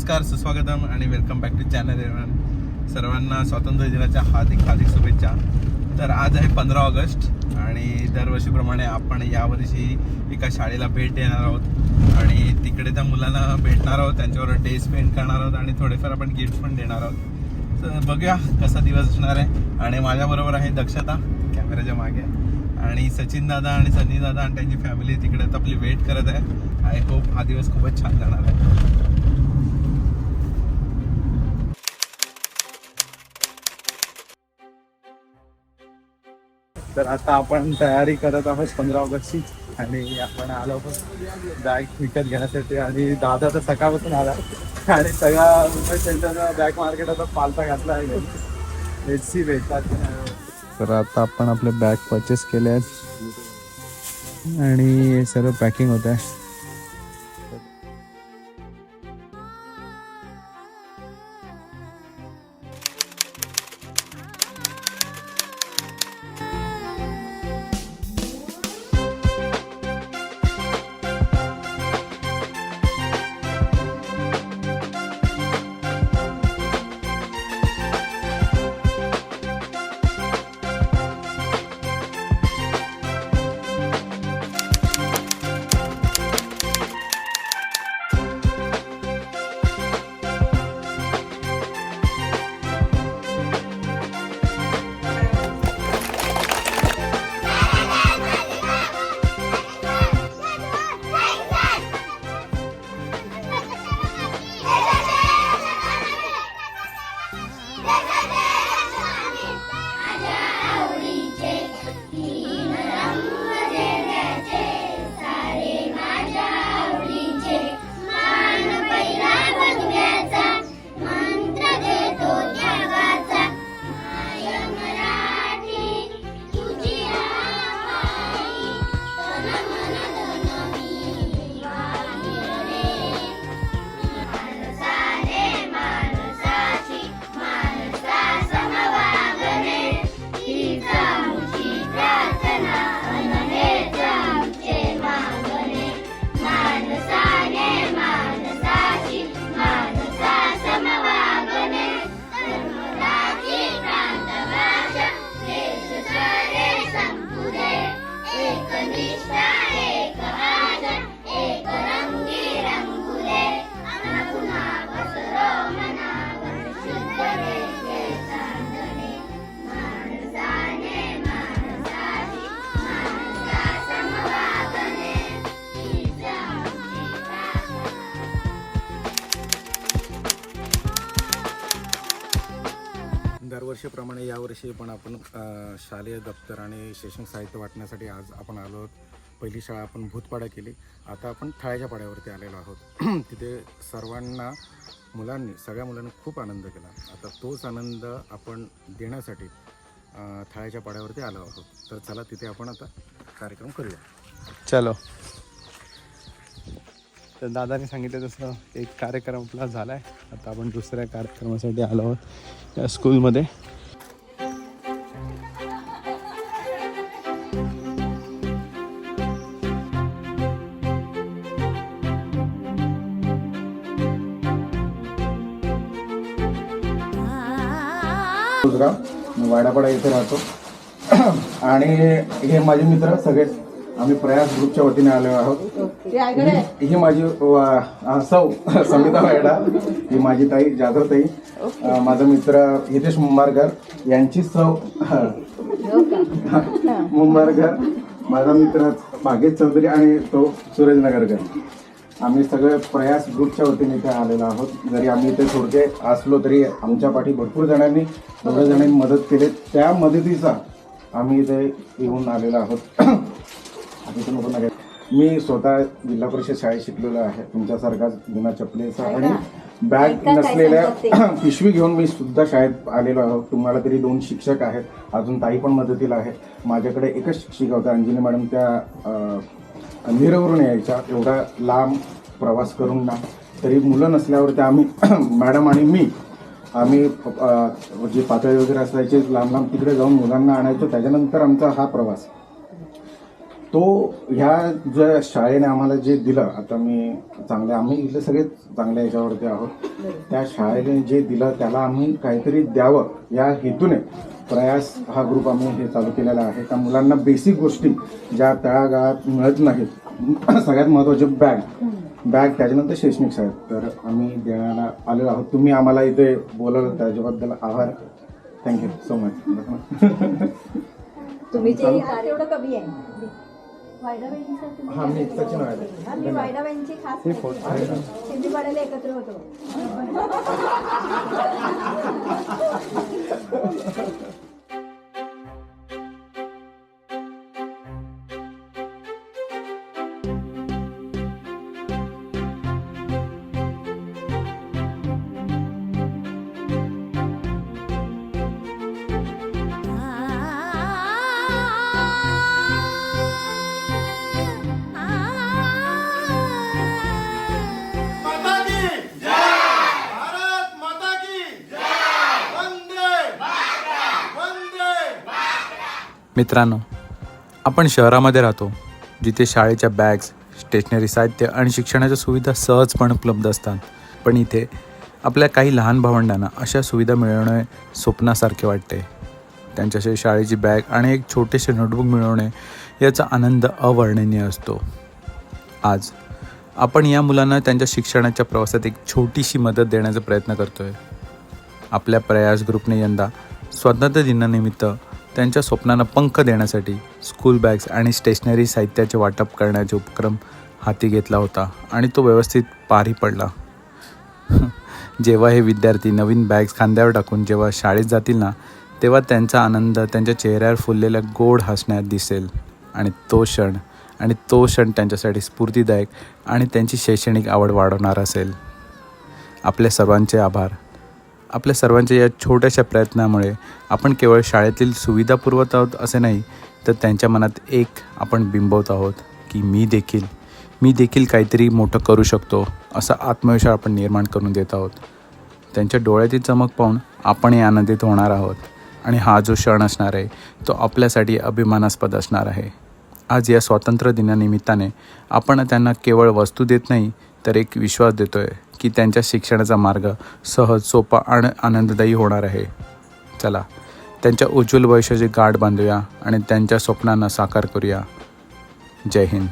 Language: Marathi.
नमस्कार सुस्वागतम आणि वेलकम बॅक टू चॅनल सर्वांना स्वातंत्र्य दिनाच्या हार्दिक हार्दिक शुभेच्छा. तर आज आहे पंधरा ऑगस्ट आणि दरवर्षीप्रमाणे आपण यावर्षी एका शाळेला भेट देणार आहोत. आणि तिकडे त्या मुलांना भेटणार आहोत त्यांच्यावर डे स्पेंड करणार आहोत आणि थोडेफार आपण गिफ्ट पण देणार आहोत. तर बघूया कसा दिवस असणार आहे. आणि माझ्याबरोबर आहे दक्षता कॅमेऱ्याच्या मागे. आणि सचिन दादा आणि सनी दादा आणि त्यांची फॅमिली तिकडे आता आपली वेट करत आहे. आय होप हा दिवस खूपच छान जाणार आहे. तर आता आपण तयारी करत आहोत पंधरा ऑगस्टची आणि आपण आलो आहोत बॅग विकत घेण्यासाठी. आणि दादा तर सकाळपासून आला. आणि सगळा मुंबई सेंटरचा बॅग मार्केटाचा पालता घातला आहे. एच सी भेटतात तर आता आपण आपले बॅग परचेस केले आहेत. आणि सर्व पॅकिंग होत आहे. दरवर्षीप्रमाणे यावर्षी पण आपण शालेय दप्तर आणि शैक्षणिक साहित्य वाटण्यासाठी आज आपण आलो आहोत. पहिली शाळा आपण भूतपाडा केली. आता आपण थाळ्याच्या पाड्यावरती आलेलो आहोत. तिथे सर्वांना मुलांनी सगळ्या मुलांनी खूप आनंद केला. आता तोच आनंद आपण देण्यासाठी थाळ्याच्या पाड्यावरती आलो आहोत. तर चला तिथे आपण आता कार्यक्रम करूया. चलो. तर दादाने सांगितलं तसं एक कार्यक्रम आपला झाला आहे आता आपण दुसऱ्या कार्यक्रमासाठी आलो आहोत या स्कूलमध्ये गुजराव मी वाडापाडा इथे राहतो. आणि हे माझे मित्र सगळे आम्ही प्रयास ग्रुपच्या वतीने आलो आहोत. ही ही माझी सौ समिता वायडा ही माझी ताई जाधव ताई. माझा मित्र हितेश मुंबारकर यांची सौ. मुंबारकर माझा मित्र भागेश चौधरी आणि तो सुरेश नगरकर. आम्ही सगळे प्रयास ग्रुपच्या वतीने इथे आलेलो आहोत. जरी आम्ही इथे थोडके असलो तरी आमच्या पाठी भरपूर जणांनी थोड्या जणांनी मदत केली. त्या मदतीचा आम्ही इथे येऊन आलेलो आहोत. आता मी स्वतः जिल्हा परिषद शाळेत शिकलेलो आहे. तुमच्यासारखाच बिना चपलेचा आणि बॅग नसलेल्या पिशवी घेऊन मी सुद्धा शाळेत आलेलो आहोत. तुम्हाला तरी दोन शिक्षक आहेत. अजून ताई पण मदतीला आहेत. माझ्याकडे एकच शिक्षिका होत्या अंजली मॅडम. त्या नीरवरून यायच्या. एवढा लांब प्रवास करून ना तरी मुलं नसल्यावरती आम्ही मॅडम आणि मी आम्ही जे पातळी वगैरे असायचे लांब लांब तिकडे जाऊन मुलांना आणायचो. त्याच्यानंतर आमचा हा प्रवास. तो ह्या ज्या शाळेने आम्हाला जे दिलं आता मी चांगले आम्ही इथले सगळे चांगल्या याच्यावरती आहोत. त्या शाळेने जे दिलं त्याला आम्ही काहीतरी द्यावं या हेतूने प्रयास हा ग्रुप आम्ही हे चालू केलेला आहे. त्या मुलांना बेसिक गोष्टी ज्या तळागाळात मिळत नाहीत. सगळ्यात महत्त्वाचे बॅग बॅग त्याच्यानंतर शैक्षणिक साहेब तर आम्ही देण्याला आलेलो आहोत. तुम्ही आम्हाला इथे बोलवलं त्याच्याबद्दल आभार. थँक्यू सो मच तुम्ही कमी आहे. हा, मी सचिन मी वायडाबाईंची खास सिंधुपाड्याला एकत्र होतो. मित्रांनो आपण शहरामध्ये राहतो जिथे शाळेच्या बॅग्स स्टेशनरी साहित्य आणि शिक्षणाच्या सुविधा सहजपणे उपलब्ध असतात. पण इथे आपल्या काही लहान भावंडांना अशा सुविधा मिळवणे स्वप्नासारखे वाटते. त्यांच्याशी शाळेची बॅग आणि एक छोटेसे नोटबुक मिळवणे याचा आनंद अवर्णनीय असतो. आज आपण या मुलांना त्यांच्या शिक्षणाच्या प्रवासात एक छोटीशी मदत देण्याचा प्रयत्न करतोय. आपल्या प्रयास ग्रुपने यंदा स्वातंत्र्य दिनानिमित्त त्यांच्या स्वप्नांना पंख देण्यासाठी स्कूल बॅग्स आणि स्टेशनरी साहित्याचे वाटप करण्याचे उपक्रम हाती घेतला होता आणि तो व्यवस्थित पारही पडला. जेव्हा हे विद्यार्थी नवीन बॅग्स खांद्यावर टाकून जेव्हा शाळेत जातील ना तेव्हा त्यांचा आनंद त्यांच्या चेहऱ्यावर फुललेल्या गोड हसण्यात दिसेल. आणि तो क्षण आणि तो क्षण त्यांच्यासाठी स्फूर्तीदायक आणि त्यांची शैक्षणिक आवड वाढवणार असेल. आपल्या सर्वांचे आभार. आपल्या सर्वांच्या या छोट्याशा प्रयत्नामुळे आपण केवळ शाळेतील सुविधा पुरवत आहोत असे नाही तर त्यांच्या मनात एक आपण बिंबवत आहोत की मी देखील मी देखील काहीतरी मोठं करू शकतो असा आत्मविश्वास आपण निर्माण करून देत आहोत. त्यांच्या डोळ्यातील चमक पाहून आपणही आनंदित होणार आहोत आणि हा जो क्षण असणार आहे तो आपल्यासाठी अभिमानास्पद असणार आहे. आज या स्वातंत्र्य दिनानिमित्ताने आपण त्यांना केवळ वस्तू देत नाही तर एक विश्वास देतो आहे की त्यांच्या शिक्षणाचा मार्ग सहज सोपा आणि आनंददायी होणार आहे. चला त्यांच्या उज्ज्वल भविष्याची गाठ बांधूया आणि त्यांच्या स्वप्नांना साकार करूया. जय हिंद.